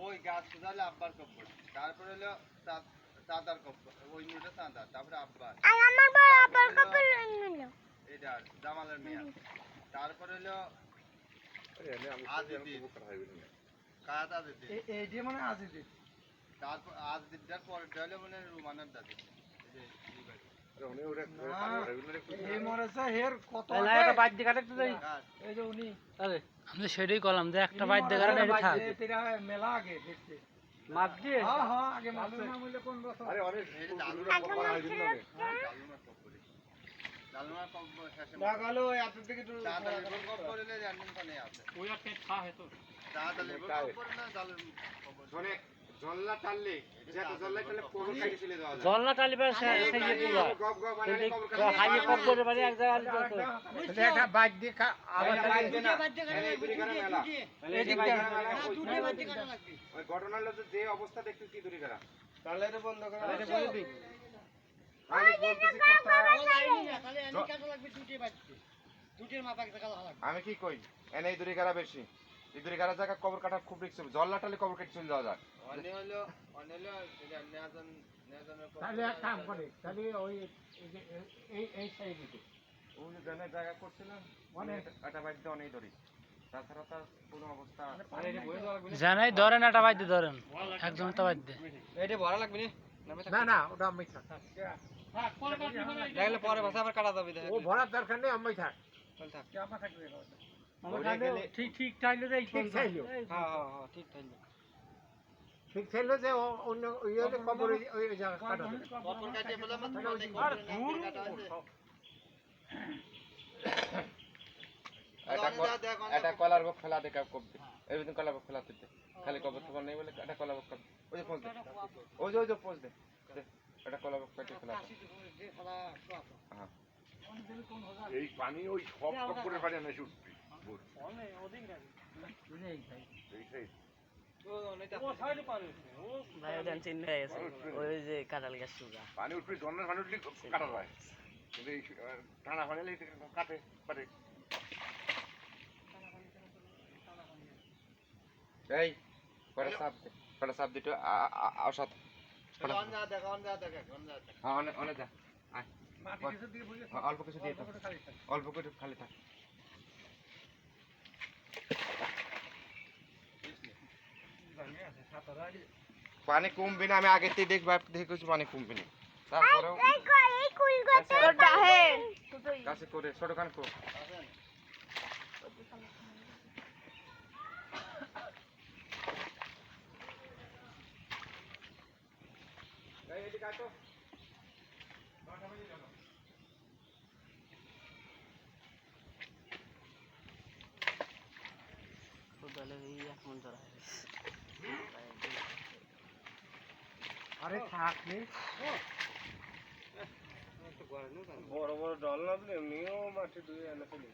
ওই গাছ সুদালে আব্বার কম তারপরে হলো চা- চাঁদার ওই মেয়েটা চাঁদা তারপরে আব্বার। আর আমার বড় আবার কপল নিল এটা জামালের মেয়ে তারপরে হলো আদিতি। কায়াত আদিতি। এই যে মানে আজি দিন তারপর আদিতিটার পরেরটা হলো মানে রুমানের দাদি। এই যে দিয়ে আরে আমি সেটাই করলাম যে একটা বাইর দিয়ে থাক। তেরা মেলা আগে দেখতে। মাছ দিয়ে? হ্যাঁ হ্যাঁ আগে মাছের নাম কোন বছর করা। হয় কম করি। করে। শেষে লাগালো এত দিকে একটু চাঁদা লেবু কম করলে জানেন কানে আছে। ওই একটা খা হেতো চাঁদা লেবু কম করে না করে শোনে জল্লা কাটি চলে যাওয়া যায়। জল না টালি পারে সেই পুরা গপ গপ বানালে হাইয়ে কপ করে এক তো এটা একটা বাইক দিয়ে খা আবার না। বাইর দিয়ে গাড়া মেলা, ওই- ঘটনা হলো যে যে অবস্থা দেখতেছি দুরি গাড়া তাহলে এটা বন্ধ করে। তাহলে এটা বলে দিই। আমি বলতেছি কথা আমি কি কই? এনে দুরি গাড়া বেশি। এই দুরি গাড়া জায়গা কবর কাটা খুব রিক্স জল্লা টানলে কবর কেটে চলে যাওয়া যায়। তাহলে এক কাম করে তাহলে ওই এই এই সাইডে ওই যে জায়গা করছিলাম মানে দিয়ে অনেক ধরি। তাছাড়া তার কোনো অবস্থা জানাই ধরেন দিয়ে ধরেন। একজন তো দিয়ে এটা ভরা লাগবে না? না ওটা আমি থাক। দেখলে পরে ভাষা আবার কাটা যাবে ও ভরার দরকার নেই আমি থাক। থাক। আমার থাকবে ঠিক ঠিক টাইলে দেই ঠিক চাইলো হ্যাঁ হ্যাঁ হ্যাঁ ঠিক তাই ঠিক চাইলো যে ও- অন্য ওই কবর ওই- ওই জায়গা কাটা দেবে। কপর কাটে বলে আমার তাহলে ওই যে- আর দূর। কাটা এটা কলার বক ফেলা দেখা কববে এই দিন কলার বক ফেলা দিতে খালি কবর তো নেই বলে এটা কলার বক ওই যে দে। ওই যে ওই যে পোজ দে। এটা কলার বক কেটে ফেলা হ্যাঁ। এই পানি ওই সব কাপড়ের পানি আনে উঠবি হয়ে যে কাঁঠাল গাছ সুগা পানি উঠবি জন্মের পানি উঠলে কাটা যায় কিন্তু এই আহ, পানি কাটে পারে এই কটা সাপ কটা সাপ দিটো আসাত অন যা দেখ অন যা দেখ অন যা দেখ হ্যাঁ অনেক অনেক যা আয় মাটি কিছু দিয়ে হ্যাঁ, অল্প কিছু দিয়ে অল্প করে খালি থাক। অল্প করে খালি থাক পানি কমবে না আমি আগের থেকে দেখব দেখেছি পানি কমবে না তারপরেও এই কই এই কুল গছ ওটা হে কাছে করে ছোট কান কো কোদালে এই এক মন ধরা হয়ে গেছে আরে থাক রে বড় বড় ডল না দিলে এমনিও মাটি দুই এনে ফেলি।